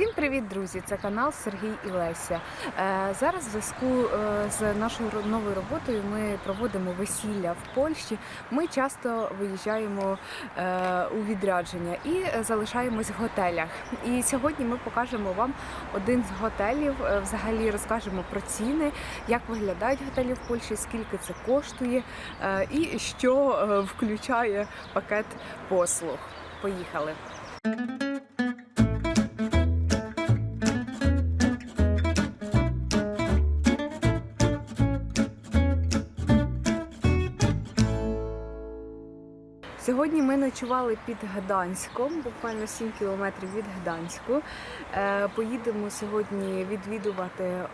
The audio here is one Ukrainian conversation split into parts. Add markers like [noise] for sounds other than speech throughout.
Всім привіт, друзі! Це канал Сергій і Леся. Е, Зараз в зв'язку е, з нашою новою роботою ми проводимо весілля в Польщі. Ми часто виїжджаємо е, у відрядження і залишаємось в готелях. І сьогодні ми покажемо вам один з готелів. Взагалі розкажемо про ціни, як виглядають готелі в Польщі, скільки це коштує і що включає пакет послуг. Поїхали! Сьогодні ми ночували під Гданськом, буквально 7 кілометрів від Гданську. Е, Поїдемо сьогодні відвідувати е,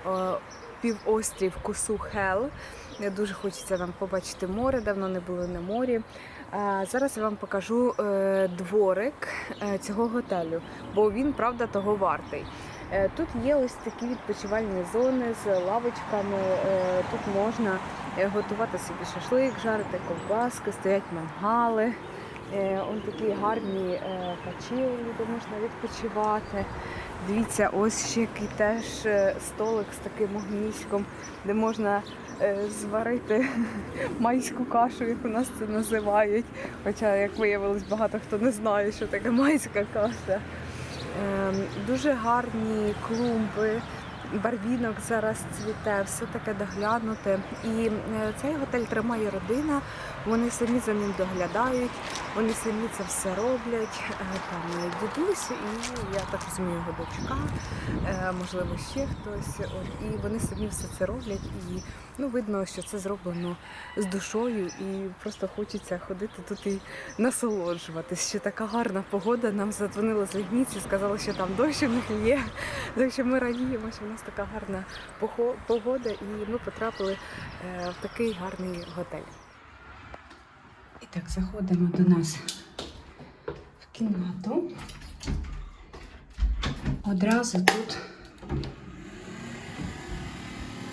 півострів Косу-Хел. Е, Дуже хочеться нам побачити море, давно не було на морі. Зараз я вам покажу дворик цього готелю, бо він, правда, того вартий. Е, Тут є ось такі відпочивальні зони з лавочками. Е, Тут можна е, готувати собі шашлик, жарити ковбаски, стоять мангали. Он такі гарні качелі, де можна відпочивати. Дивіться, ось ще який теж столик з таким огніськом, де можна зварити [laughs] майську кашу, як у нас це називають. Хоча, як виявилось, багато хто не знає, що таке майська каша. Ем, Дуже гарні клумби, барвінок зараз цвіте, все таке доглянуте. І е, цей готель тримає родина, вони самі за ним доглядають, вони самі це все роблять. Е, Там дідусь, і я так розумію, його дочка, е, можливо, ще хтось. От, і вони самі все це роблять. І ну, видно, що це зроблено з душою, і просто хочеться ходити тут і насолоджуватись. Що така гарна погода. Нам задзвонили з Лігніці, сказали, що там дощ у них є. Так що ми радіємо, що в нас така гарна погода, і ми потрапили е, в такий гарний готель. І так, заходимо до нас в кімнату. Одразу тут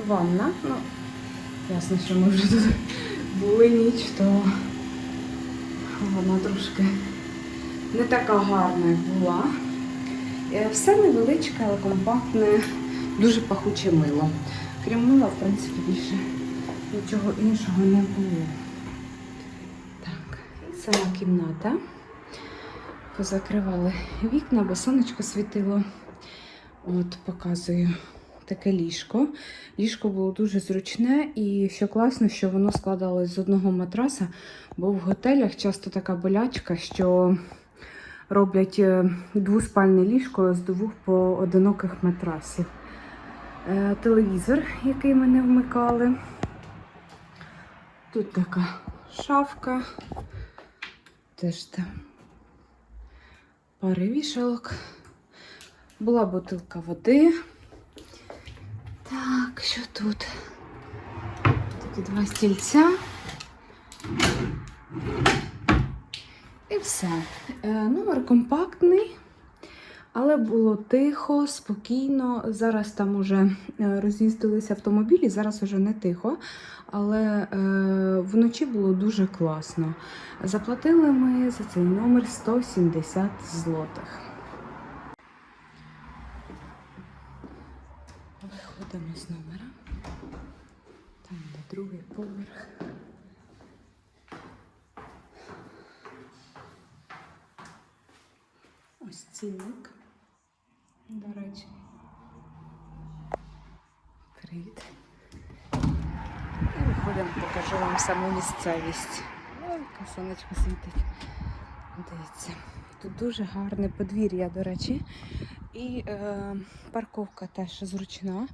ванна. Ну, ясно, що ми вже тут були ніч, то вона трошки не така гарна, як була. Е, Все невеличке, але компактне, дуже пахуче мило. Крім мила, в принципі, більше нічого іншого не було. Сама кімната. Позакривали вікна, бо сонечко світило. От показую таке ліжко. Ліжко було дуже зручне і що класно, що воно складалось з одного матраса, бо в готелях часто така болячка, що роблять е, двуспальне ліжко з двох поодиноких матрасів. Е, Телевізор, який ми не вмикали. Тут така шафка. Теж там пари вішалок. Була бутилка води. Так, що тут? Такі два стільця. І все. Е, номер компактний, але було тихо, спокійно. Зараз там уже е, роз'їздилися автомобілі, зараз уже не тихо, але е, вночі було дуже класно. Заплатили ми за цей номер 170 злотих. Виходимо з номера. Там де другий поверх. Ось цінник. До. Привіт. І виходимо, покажу вам саму місцевість. Ой, сонечко світить. Дивіться. Тут дуже гарне подвір'я, до речі. І е, парковка теж зручна.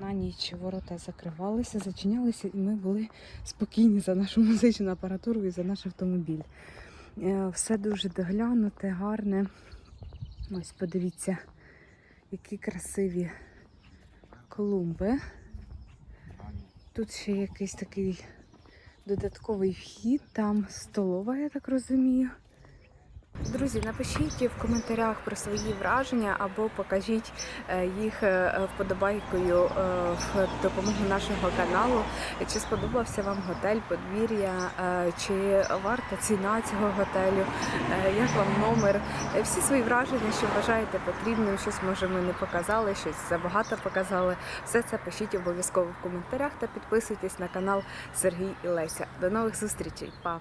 На ніч ворота закривалися, зачинялися, і ми були спокійні за нашу музичну апаратуру і за наш автомобіль. Е, все дуже доглянуте, гарне. Ось подивіться, які красиві клумби. Тут ще якийсь такий додатковий вхід, там столова, я так розумію. Друзі, напишіть в коментарях про свої враження або покажіть е, їх е, вподобайкою е, в допомогу нашого каналу. Чи сподобався вам готель, подвір'я, чи варта ціна цього готелю, як вам номер, всі свої враження, що вважаєте потрібним, щось може ми не показали, щось забагато показали. Все це пишіть обов'язково в коментарях та підписуйтесь на канал Сергій і Леся. До нових зустрічей, па!